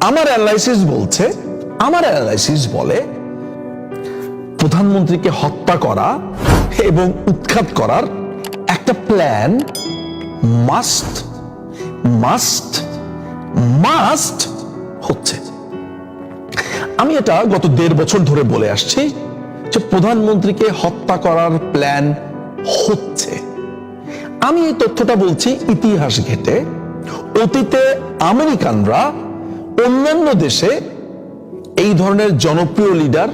আমার অ্যানালাইসিস বলছে, আমার অ্যানালাইসিস বলে প্রধানমন্ত্রীকে হত্যা করা এবং উৎখাত করার একটা প্ল্যান মাস্ট মাস্ট মাস্ট হচ্ছে। আমি এটা গত দেড় বছর ধরে বলে আসছি যে প্রধানমন্ত্রীকে হত্যা করার প্ল্যান হচ্ছে। আমি এই তথ্যটা বলছি ইতিহাস ঘেটে। অতীতে আমেরিকানরা অন্যান্য দেশে এই ধরনের জনপ্রিয় লিডার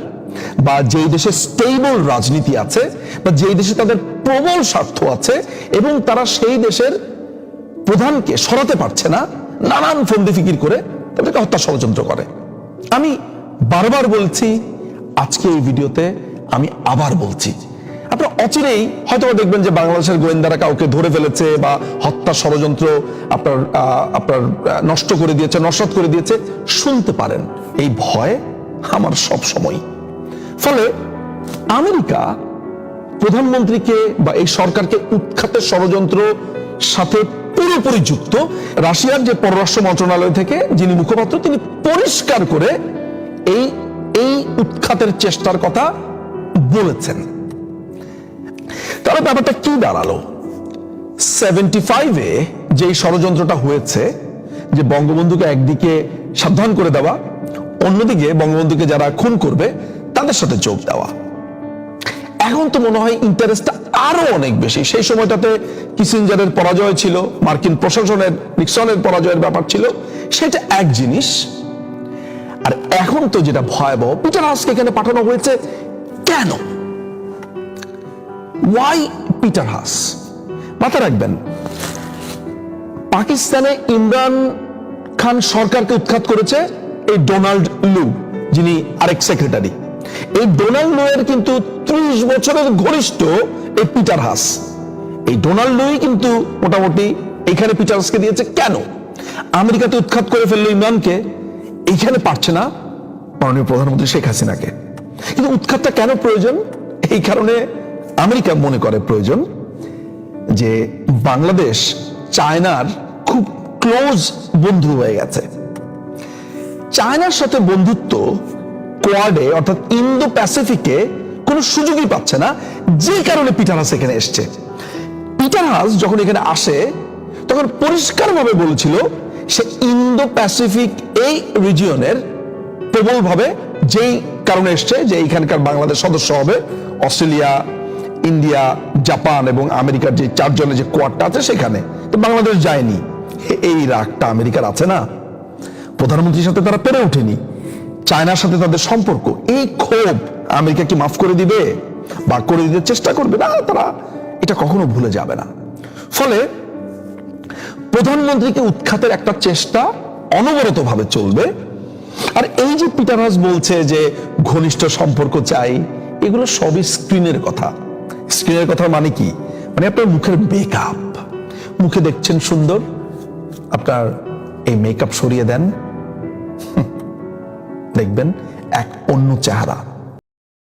বা যেই দেশে স্টেবল রাজনীতি আছে বা যেই দেশে তাদের প্রবল স্বার্থ আছে এবং তারা সেই দেশের প্রধানকে সরাতে পারছে না, নানান ফন্দি ফিকির করে তাদেরকে হত্যা ষড়যন্ত্র করে। আমি বারবার বলছি, আজকে এই ভিডিওতে আমি আবার বলছি আপনারা অচিরেই হয়তো দেখবেন যে বাংলাদেশের গোয়েন্দারা কাউকে ধরে ফেলেছে বা হত্যা ষড়যন্ত্র আপনার আপনার নষ্ট করে দিয়েছে, নস্বাত করে দিয়েছে, শুনতে পারেন। এই ভয় আমার সব সময়। ফলে আমেরিকা প্রধানমন্ত্রীকে বা এই সরকারকে উৎখাতের ষড়যন্ত্র সাথে পুরোপুরি যুক্ত। রাশিয়ার যে পররাষ্ট্র মন্ত্রণালয় থেকে যিনি মুখপাত্র, তিনি পরিষ্কার করে এই এই উৎখাতের চেষ্টার কথা বলেছেন। তাহলে ব্যাপারটা কি দাঁড়াল? সেভেন্টি ফাইভে যে ষড়যন্ত্রটা হয়েছে, যে বঙ্গবন্ধুকে একদিকে সাবধান করে দেওয়া, অন্যদিকে বঙ্গবন্ধুকে যারা খুন করবে, তাদের সাথে যোগ দেওয়া। এখন তো মনে হয় ইন্টারেস্টটা আরও অনেক বেশি। সেই সময়টাতে কিসিঞ্জারের পরাজয় ছিল, মার্কিন প্রশাসনের, নিক্সনের পরাজয়ের ব্যাপার ছিল, সেটা এক জিনিস। আর এখন তো যেটা ভয়াবহ, পিটার হাউসকে এখানে পাঠানো হয়েছে কেন? ওয়াই পিটার হাস মাথায় রাখবেন। পাকিস্তানে ইমরান খান সরকারকে উৎখাত করেছে এই ডোনাল্ড লু, যিনি আরেক সেক্রেটারি। এই ডোনাল্ড লু এর কিন্তু ত্রিশ বছরের ঘনিষ্ঠ এই পিটার হাস এই ডোনাল্ড লুই কিন্তু মোটামুটি এখানে পিটার হাসকে দিয়েছে কেন? আমেরিকাতে উৎখাত করে ফেলল ইমরানকে, এইখানে পারছে না মাননীয় প্রধানমন্ত্রী শেখ হাসিনাকে। কিন্তু উৎখাতটা কেন প্রয়োজন? এই কারণে আমেরিকা মনে করে প্রয়োজন যে বাংলাদেশ, চায়নার খুব ক্লোজ বন্ধু হয়ে গেছে। চায়নার সাথে বন্ধুত্ব কোয়াডে, অর্থাৎ ইন্দো প্যাসিফিকে কোনো সুযোগই পাচ্ছে না, যে কারণে পিটারহাস এখানে এসছে। পিটার হাস যখন এখানে আসে, তখন পরিষ্কারভাবে বলেছিল সে ইন্দো প্যাসিফিক এই রিজিয়নের প্রবলভাবে যেই কারণে এসছে, যে এইখানকার বাংলাদেশ সদস্য হবে, অস্ট্রেলিয়া ইন্ডিয়া, জাপান এবং আমেরিকার যে চারজনের যে কোয়াডটা আছে সেখানে। তো বাংলাদেশ যায়নি। এই রাগটা আমেরিকার আছে না? প্রধানমন্ত্রীর সাথে তারা পেরে ওঠেনি। চায়নার সাথে তাদের সম্পর্ক। এই ক্ষোভ আমেরিকা কি মাফ করে দিবে? বা করে দিতে চেষ্টা করবে? না, তারা এটা কখনো ভুলে যাবে না। ফলে প্রধানমন্ত্রীকে উৎখাতের একটা চেষ্টা অনবরত ভাবে চলবে। আর এই যে পিটার হাস বলছে যে ঘনিষ্ঠ সম্পর্ক চাই, এগুলো সবই স্ক্রিনের কথা। স্ক্রিনের কথা মানে কি? মানে আপনার মুখের মেকআপ মুখে দেখছেন সুন্দর, আপনার এই মেকআপ সরিয়ে দেন। দেখবেন এক অন্য চেহারা।